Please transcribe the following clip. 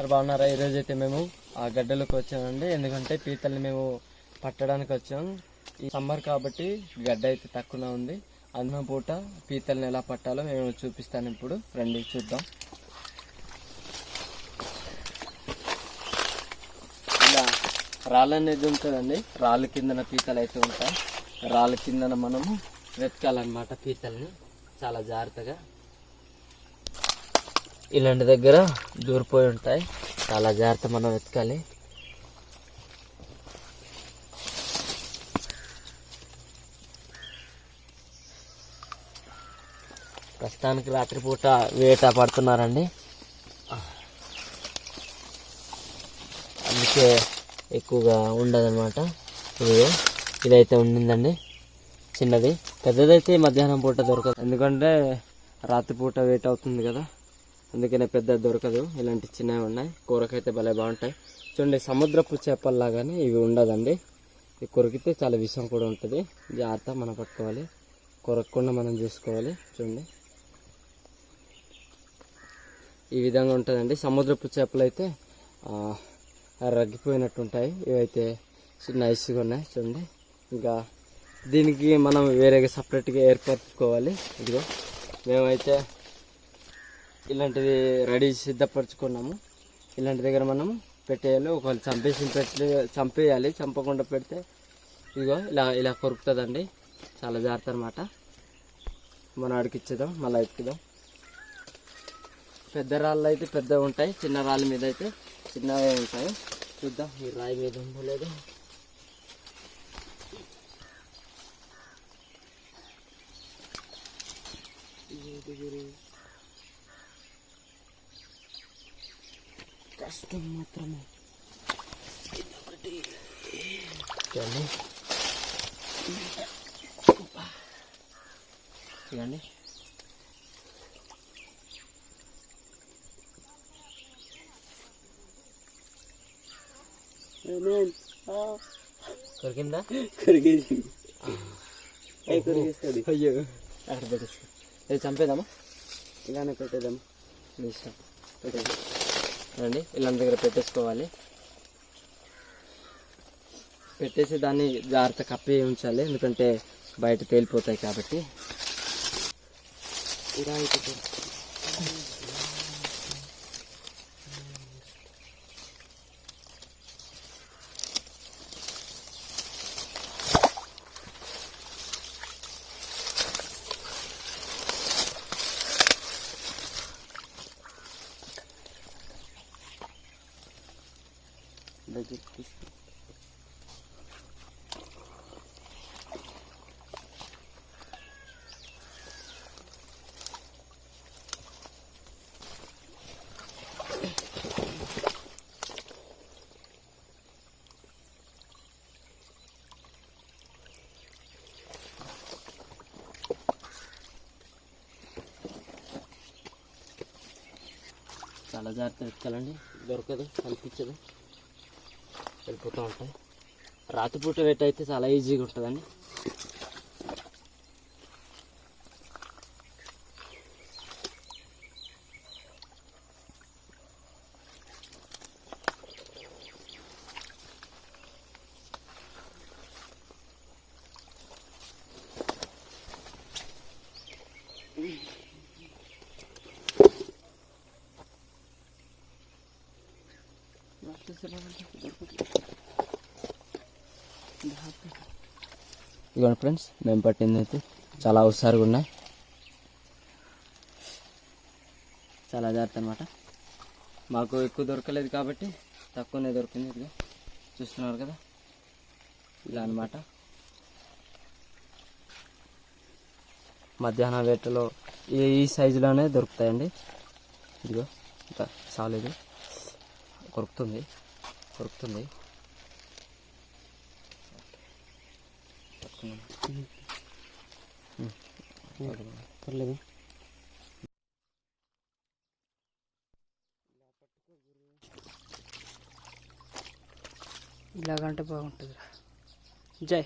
అందరు బాగున్నారా? ఈరోజు అయితే మేము ఆ గడ్డలకు వచ్చామండి. ఎందుకంటే పీతల్ని మేము పట్టడానికి వచ్చాం. ఈ సమ్మర్ కాబట్టి గడ్డ అయితే తక్కువ ఉంది. అన్నం పూట పీతల్ని ఎలా పట్టాలో మేము చూపిస్తాను ఇప్పుడు. రండి చూద్దాం. ఇలా రాళ్ళు అనేది ఉంటుందండి. రాళ్ళ కిందన పీతలు అయితే ఉంటాయి. రాళ్ళ కిందన మనము వెతకాలన్నమాట పీతల్ని. చాలా జాగ్రత్తగా. ఇలాంటి దగ్గర దూరిపోయి ఉంటాయి. చాలా జాగ్రత్త మనం వెతకాలి. ప్రస్తుతానికి రాత్రిపూట వేట పడుతున్నారండి. అందుకే ఎక్కువగా ఉండదన్నమాట. ఇదిగో ఇదైతే ఉండిందండి. చిన్నది. పెద్దదైతే మధ్యాహ్నం పూట దొరకదు. ఎందుకంటే రాత్రిపూట వేట అవుతుంది కదా. అందుకనే పెద్ద దొరకదు. ఇలాంటి చిన్నవి ఉన్నాయి. కూరకైతే భలే బాగుంటాయి. చూడండి సముద్రపు చేపల్లాగానే ఇవి ఉండదండి. ఇవి కొరికితే చాలా విషం కూడా ఉంటుంది. జాగ్రత్త మనం పట్టుకోవాలి. కొరకకుండా మనం చూసుకోవాలి. చూడండి. ఈ విధంగా ఉంటుందండి. సముద్రపు చేపలు అయితే రగ్గిపోయినట్టు ఉంటాయి ఇవైతే నైస్గా ఉన్నాయి. చూడండి. ఇంకా దీనికి మనం వేరేగా సపరేట్గా ఏర్పరచుకోవాలి. ఇదిగో మేమైతే ఇలాంటిది రెడీ సిద్ధపరచుకున్నాము. ఇలాంటి దగ్గర మనం పెట్టేయాలి. ఒకవేళ చంపేసి పెట్టి చంపేయాలి. చంపకుండా పెడితే ఇదిగో ఇలా ఇలా కొరుకుతుందండి. చాలా జాగ్రత్త అనమాట మనం అడిగిచ్చేద్దాం మళ్ళీ ఎత్తుకుదాం పెద్ద రాళ్ళు అయితే పెద్దవి ఉంటాయి. చిన్న రాళ్ళ మీద అయితే చిన్నవే ఉంటాయి. చూద్దాం. ఈ రాయి మీద ఉందో లేదో. కష్టం మాత్రమే. చూడండి కొరికిందా? కొరికేస్తుంది అయ్యో అక్కడ చంపేద్దామా? ఇలానే పెట్టేద్దాం. మీ ఇష్టం. పెట్టేది అండి ఇలాంటి దగ్గర పెట్టేసుకోవాలి. పెట్టేసి దాన్ని జాగ్రత్త కప్పి ఉంచాలి ఎందుకంటే బయట తేలిపోతాయి కాబట్టి. ఇలా దగ్గర తీసుకో. చాలా జాగ్రత్త ఎత్తుకోవాలండి దొరకదు కనిపించదు వెళ్ళిపోతూ ఉంటాయి రాత్రిపూట వెట్ అయితే చాలా ఈజీగా ఉంటుందండి. ఇదిగోండి ఫ్రెండ్స్ మేము పట్టింది అయితే చాలా హుషారుగా ఉన్నాయి. చాలా జాగ్రత్త అనమాట మాకు ఎక్కువ దొరకలేదు కాబట్టి తక్కువనే దొరికింది ఇదిగో. చూస్తున్నారు కదా? ఇలా అనమాట మధ్యాహ్నం వేటలో ఈ ఈ సైజులోనే దొరుకుతాయండి. ఇదిగో ఇంకా సాలేదు కొరుకుతుంది. కొరుకుతుంది. పర్లేదు. ఇలాగంటే బాగుంటుంది జై.